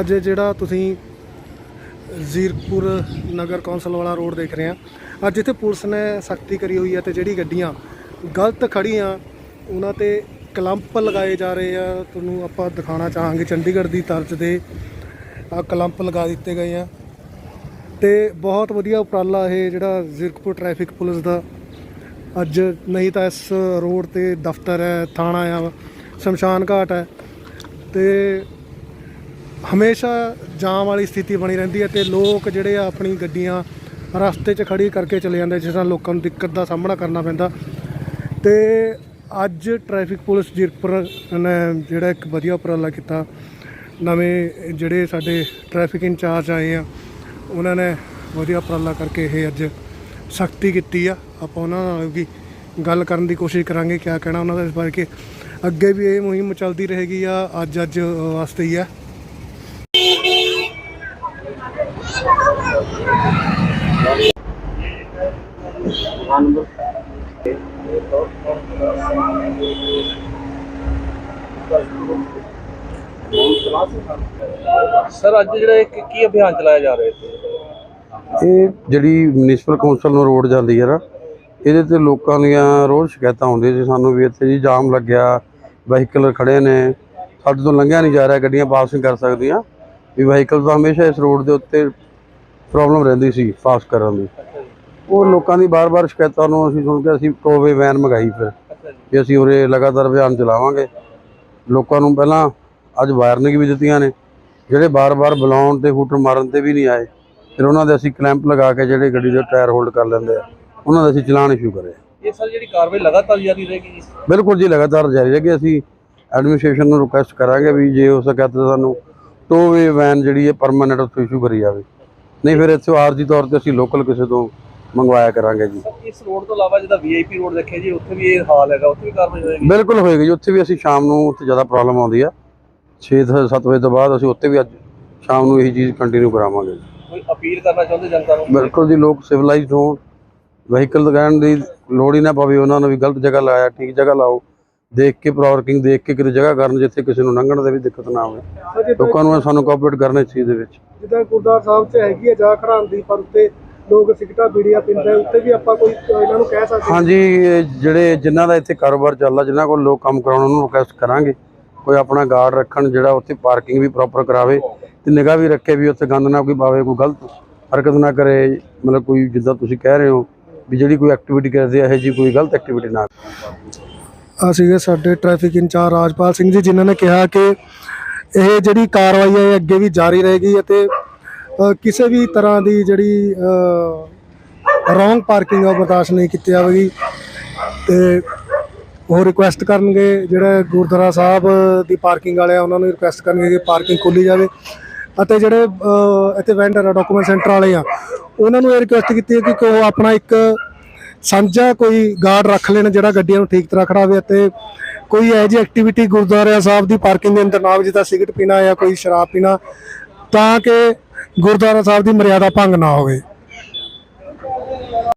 ਅੱਜ ਜਿਹੜਾ ਤੁਸੀਂ ਜ਼ੀਰਕਪੁਰ ਨਗਰ ਕੌਂਸਲ ਵਾਲਾ ਰੋਡ ਦੇਖ ਰਹੇ ਆ ਅੱਜ ਇੱਥੇ ਪੁਲਿਸ ਨੇ ਸਖਤੀ ਕਰੀ ਹੋਈ ਹੈ ਤੇ ਜਿਹੜੀ ਗੱਡੀਆਂ ਗਲਤ ਖੜੀਆਂ ਉਹਨਾਂ ਤੇ ਕਲੰਪ ਲਗਾਏ ਜਾ ਰਹੇ ਆ। ਤੁਹਾਨੂੰ ਆਪਾਂ ਦਿਖਾਉਣਾ ਚਾਹਾਂਗੇ ਚੰਡੀਗੜ੍ਹ ਦੀ ਤਰਜ਼ ਦੇ ਆ ਕਲੰਪ ਲਗਾ ਦਿੱਤੇ ਗਏ ਆ। ਤੇ ਬਹੁਤ ਵਧੀਆ ਉਪਰਾਲਾ ਇਹ ਜਿਹੜਾ ਜ਼ੀਰਕਪੁਰ ਟ੍ਰੈਫਿਕ ਪੁਲਿਸ ਦਾ। ਅੱਜ ਨਹੀਂ ਤਾਂ ਇਸ ਰੋਡ ਤੇ ਦਫ਼ਤਰ ਹੈ, ਥਾਣਾ ਆ, ਸ਼ਮਸ਼ਾਨ ਘਾਟ ਹੈ। ਤੇ ਹਮੇਸ਼ਾ ਜਾਮ ਵਾਲੀ ਸਥਿਤੀ ਬਣੀ ਰਹਿੰਦੀ ਹੈ ਤੇ ਲੋਕ ਜਿਹੜੇ ਆ ਆਪਣੀ ਗੱਡੀਆਂ ਰਸਤੇ 'ਚ ਖੜੀ ਕਰਕੇ ਚਲੇ ਜਾਂਦੇ, ਜਿਸ ਨਾਲ ਲੋਕਾਂ ਨੂੰ ਦਿੱਕਤ ਦਾ ਸਾਹਮਣਾ ਕਰਨਾ ਪੈਂਦਾ। ਤੇ ਅੱਜ ਟ੍ਰੈਫਿਕ ਪੁਲਿਸ ਜੀਰਕਪੁਰ ਨੇ ਜਿਹੜਾ ਇੱਕ ਵਧੀਆ ਉਪਰਾਲਾ ਕੀਤਾ। ਨਵੇਂ ਜਿਹੜੇ ਸਾਡੇ ਟ੍ਰੈਫਿਕ ਇੰਚਾਰਜ ਆਏ ਆ, ਉਹਨਾਂ ਨੇ ਵਧੀਆ ਉਪਰਾਲਾ ਕਰਕੇ ਇਹ ਅੱਜ ਸਖਤੀ ਕੀਤੀ ਆ। ਆਪਾਂ ਉਹਨਾਂ ਨਾਲ ਵੀ ਗੱਲ ਕਰਨ ਦੀ ਕੋਸ਼ਿਸ਼ ਕਰਾਂਗੇ, ਕਿਆ ਕਹਿਣਾ ਉਹਨਾਂ ਦਾ ਇਸ ਬਾਰੇ ਕਿ ਅੱਗੇ ਵੀ ਇਹ ਮੁਹਿੰਮ ਚੱਲਦੀ ਰਹੇਗੀ ਆ ਅੱਜ ਅੱਜ ਵਾਸਤੇ ਹੀ ਆ। ਸਰ, ਅੱਜ ਜਿਹੜਾ ਇੱਕ ਕੀ ਅਭਿਆਨ ਚਲਾਇਆ ਜਾ ਰਿਹਾ ਇੱਥੇ? ਇਹ ਜਿਹੜੀ ਮਿਊਨਿਸਪਲ ਕੌਂਸਲ ਨੂੰ ਰੋਡ ਜਾਂਦੀ ਹੈ ਨਾ, ਇਹਦੇ ਤੇ ਲੋਕਾਂ ਦੀਆਂ ਰੋਜ਼ ਸ਼ਿਕਾਇਤਾਂ ਆਉਂਦੀਆਂ ਜੀ ਸਾਨੂੰ ਵੀ ਇੱਥੇ ਜੀ ਜਾਮ ਲੱਗਿਆ ਵਹੀਕਲ ਖੜੇ ਨੇ, ਸਾਡੇ ਤੋਂ ਲੰਘਿਆ ਨਹੀਂ ਜਾ ਰਿਹਾ, ਗੱਡੀਆਂ ਪਾਸ ਨਹੀਂ ਕਰ ਸਕਦੀਆਂ, ਵੀ ਵਹੀਕਲ ਤਾਂ ਹਮੇਸ਼ਾ ਇਸ ਰੋਡ ਦੇ ਉੱਤੇ ਪ੍ਰੋਬਲਮ ਰਹਿੰਦੀ ਸੀ ਪਾਸ ਕਰਨ ਦੀ। ਉਹ ਲੋਕਾਂ ਦੀ ਬਾਰ-ਬਾਰ ਸ਼ਿਕਾਇਤਾਂ ਨੂੰ ਅਸੀਂ ਸੁਣ ਕੇ ਅਸੀਂ ਟੋਵੇ ਵੈਨ ਮੰਗਾਈ ਫਿਰ ਕਿ ਅਸੀਂ ਉਰੇ ਲਗਾਤਾਰ ਅਭਿਆਨ ਚਲਾਵਾਂਗੇ। ਲੋਕਾਂ ਨੂੰ ਪਹਿਲਾਂ ਅੱਜ ਵਾਰਨਿੰਗ ਵੀ ਦਿੱਤੀਆਂ ਨੇ ਜਿਹੜੇ ਬਾਰ-ਬਾਰ ਬੁਲਾਉਣ ਤੇ ਹੂਟਰ ਮਾਰਨ ਤੇ ਵੀ ਨਹੀਂ ਆਏ ਫਿਰ ਉਹਨਾਂ ਦੇ ਅਸੀਂ ਕਲੈਂਪ ਲਗਾ ਕੇ ਜਿਹੜੇ ਗੱਡੀ ਦੇ ਟਾਇਰ ਹੋਲਡ ਕਰ ਲੈਂਦੇ ਆ ਉਹਨਾਂ ਦਾ ਅਸੀਂ ਚਲਾਨ ਇਸ਼ੂ ਕਰੇ ਇਹ ਸਰ ਜਿਹੜੀ ਕਾਰਵਾਈ ਲਗਾਤਾਰ ਜਾਰੀ ਰਹੇਗੀ ਬਿਲਕੁਲ ਜੀ ਲਗਾਤਾਰ ਜਾਰੀ ਰਹੇਗੀ। ਅਸੀਂ ਐਡਮਿਨਿਸਟ੍ਰੇਸ਼ਨ ਨੂੰ ਰਿਕੁਐਸਟ ਕਰਾਂਗੇ ਵੀ ਜੇ ਹੋ ਸਕਿਆ ਤਾਂ ਸਾਨੂੰ ਟੋਵੇ ਵੈਨ ਜਿਹੜੀ ਹੈ ਪਰਮਾਨੈਂਟ ਇਸ਼ੂ ਕਰੀ ਜਾਵੇ। ਨਹੀਂ ਫਿਰ ਇੱਥੇ ਆਰਜੀ ਤੌਰ ਤੇ ਅਸੀਂ ਲੋਕਲ ਕਿਸੇ ਤੋਂ ਮੰਗਵਾਇਆ ਕਰਾਂਗੇ ਜੀ। ਇਸ ਰੋਡ ਤੋਂ ਇਲਾਵਾ ਜਿਹਦਾ ਵੀਆਈਪੀ ਰੋਡ ਦੇਖਿਆ ਜੀ ਉੱਥੇ ਵੀ ਇਹ ਹਾਲ ਹੈਗਾ ਉੱਥੇ ਵੀ ਕਾਰਵਾਈ ਹੋਏਗੀ? ਬਿਲਕੁਲ ਹੋਏਗੀ ਜੀ ਉੱਥੇ ਵੀ ਅਸੀਂ ਸ਼ਾਮ ਨੂੰ ਉੱਥੇ ਜ਼ਿਆਦਾ ਪ੍ਰੋਬਲਮ ਆਉਂਦੀ ਆ। 6-7 ਵਜੇ ਤੋਂ ਬਾਅਦ ਅਸੀਂ ਉੱਥੇ ਵੀ ਅੱਜ ਸ਼ਾਮ ਨੂੰ ਇਹੀ ਚੀਜ਼ ਕੰਟੀਨਿਊ ਕਰਾਵਾਂਗੇ ਕੋਈ ਅਪੀਲ ਕਰਨਾ ਚਾਹੁੰਦੇ ਜਨਤਾ ਨੂੰ? ਬਿਲਕੁਲ ਜੀ ਲੋਕ ਸਿਵਲਾਈਜ਼ਡ ਹੋਣ। ਵਹੀਕਲ ਲਗਾਉਣ ਦੀ ਲੋੜ ਹੀ ਨਾ ਪਵੇ ਉਹਨਾਂ ਨੂੰ ਵੀ ਗਲਤ ਜਗ੍ਹਾ ਲਾਇਆ ਠੀਕ ਜਗ੍ਹਾ ਲਾਓ। ਦੇਖ ਕੇ ਪਾਰਕਿੰਗ ਦੇਖ ਕੇ ਕਿਤੇ ਜਗ੍ਹਾ ਕਰਨ ਜਿੱਥੇ ਕਿਸੇ ਨੂੰ ਲੰਘਣ ਦੇ ਵੀ ਦਿੱਕਤ ਨਾ ਆਵੇ ਲੋਕਾਂ ਨੂੰ ਸਾਨੂੰ ਕੋਆਪਰੇਟ ਕਰਨਾ ਇਸ ਚੀਜ਼ ਦੇ ਵਿੱਚ। ਜਿੱਦਾਂ ਗੁਰਦਾਰ ਸਾਹਿਬ 'ਚ ਹੈਗੀ ਹੈ ਜਾ ਖੜਾਉਣ ਦੀ ਪਰ ਉੱਤੇ ਲੋਕ ਸਿਗਟਾ ਬੀੜੀਆਂ ਪੀਂਦੇ ਉੱਤੇ ਵੀ ਆਪਾਂ ਕੋਈ ਇਹਨਾਂ ਨੂੰ ਕਹਿ ਸਕਦੇ ਹਾਂ। ਹਾਂਜੀ ਇਹ ਜਿਹੜੇ ਜਿਨ੍ਹਾਂ ਦਾ ਇੱਥੇ ਕਾਰੋਬਾਰ ਚੱਲਦਾ ਜਿਨ੍ਹਾਂ ਕੋਲ ਲੋਕ ਕੰਮ ਕਰਾਉਣ ਉਹਨੂੰ ਰਿਕੁਐਸਟ ਕਰਾਂਗੇ। ਕੋਈ ਆਪਣਾ ਗਾਰਡ ਰੱਖਣ ਜਿਹੜਾ ਉੱਥੇ ਪਾਰਕਿੰਗ ਵੀ ਪ੍ਰੋਪਰ ਕਰਾਵੇ ਤੇ ਨਿਗਾਹ ਵੀ ਰੱਖੇ ਵੀ ਉੱਥੇ ਗੰਦ ਨਾ ਕੋਈ ਪਾਵੇ ਕੋਈ ਗਲਤ ਹਰਕਤ ਨਾ ਕਰੇ। ਮਤਲਬ ਕੋਈ ਜਿੱਦਾਂ ਤੁਸੀਂ ਕਹਿ ਰਹੇ ਹੋ ਵੀ ਜਿਹੜੀ ਕੋਈ ਐਕਟੀਵਿਟੀ ਕਰਦੇ ਆ ਇਹ ਜੀ ਕੋਈ ਗਲਤ ਐਕਟੀਵਿਟੀ ਨਾ ਆ ਸੀਗੇ ਸਾਡੇ ਟ੍ਰੈਫਿਕ ਇੰਚਾਰਜ ਰਾਜਪਾਲ ਸਿੰਘ ਜੀ ਜਿਨ੍ਹਾਂ ਨੇ ਕਿਹਾ ਕਿ ਇਹ ਜਿਹੜੀ ਕਾਰਵਾਈ ਹੈ ਅੱਗੇ ਵੀ ਜਾਰੀ ਰਹੇਗੀ ਅਤੇ ਕਿਸੇ ਵੀ ਤਰ੍ਹਾਂ ਦੀ ਜਿਹੜੀ ਰੋਂਗ ਪਾਰਕਿੰਗ ਆ ਉਹ ਬਰਦਾਸ਼ਤ ਨਹੀਂ ਕੀਤੀ ਜਾਵੇਗੀ। ਤੇ ਉਹ ਰਿਕੁਐਸਟ ਕਰਨਗੇ ਜਿਹੜੇ ਗੁਰਦੁਆਰਾ ਸਾਹਿਬ ਦੀ ਪਾਰਕਿੰਗ ਵਾਲੇ ਆ ਉਹਨਾਂ ਨੂੰ ਰਿਕੁਐਸਟ ਕਰਨਗੇ ਕਿ ਪਾਰਕਿੰਗ ਖੋਲੀ ਜਾਵੇ। ਅਤੇ ਜਿਹੜੇ ਅ, ਇੱਥੇ ਵੈਂਡਰ ਆ ਡਾਕੂਮੈਂਟ ਸੈਂਟਰ ਵਾਲੇ ਆ ਉਹਨਾਂ ਨੂੰ ਇਹ ਰਿਕੁਐਸਟ ਕੀਤੀ ਹੈ ਕਿ ਉਹ ਆਪਣਾ ਇੱਕ ਸਾਂਝਾ ਕੋਈ ਗਾਰਡ ਰੱਖ ਲੈਣ ਜਿਹੜਾ ਗੱਡੀਆਂ ਨੂੰ ਠੀਕ ਤਰ੍ਹਾਂ ਖੜਾਵੇ ਅਤੇ ਕੋਈ ਇਹੋ ਜਿਹੀ ਐਕਟੀਵਿਟੀ ਗੁਰਦੁਆਰਾ ਸਾਹਿਬ ਦੀ ਪਾਰਕਿੰਗ ਦੇ ਅੰਦਰ ਨਾ ਹੋਵੇ ਜਿੱਦਾਂ ਸਿਗਰਟ ਪੀਣਾ ਜਾਂ ਕੋਈ ਸ਼ਰਾਬ ਪੀਣਾ ਤਾਂ ਕਿ ਗੁਰਦੁਆਰਾ ਸਾਹਿਬ ਦੀ ਮਰਿਆਦਾ ਭੰਗ ਨਾ ਹੋਵੇ।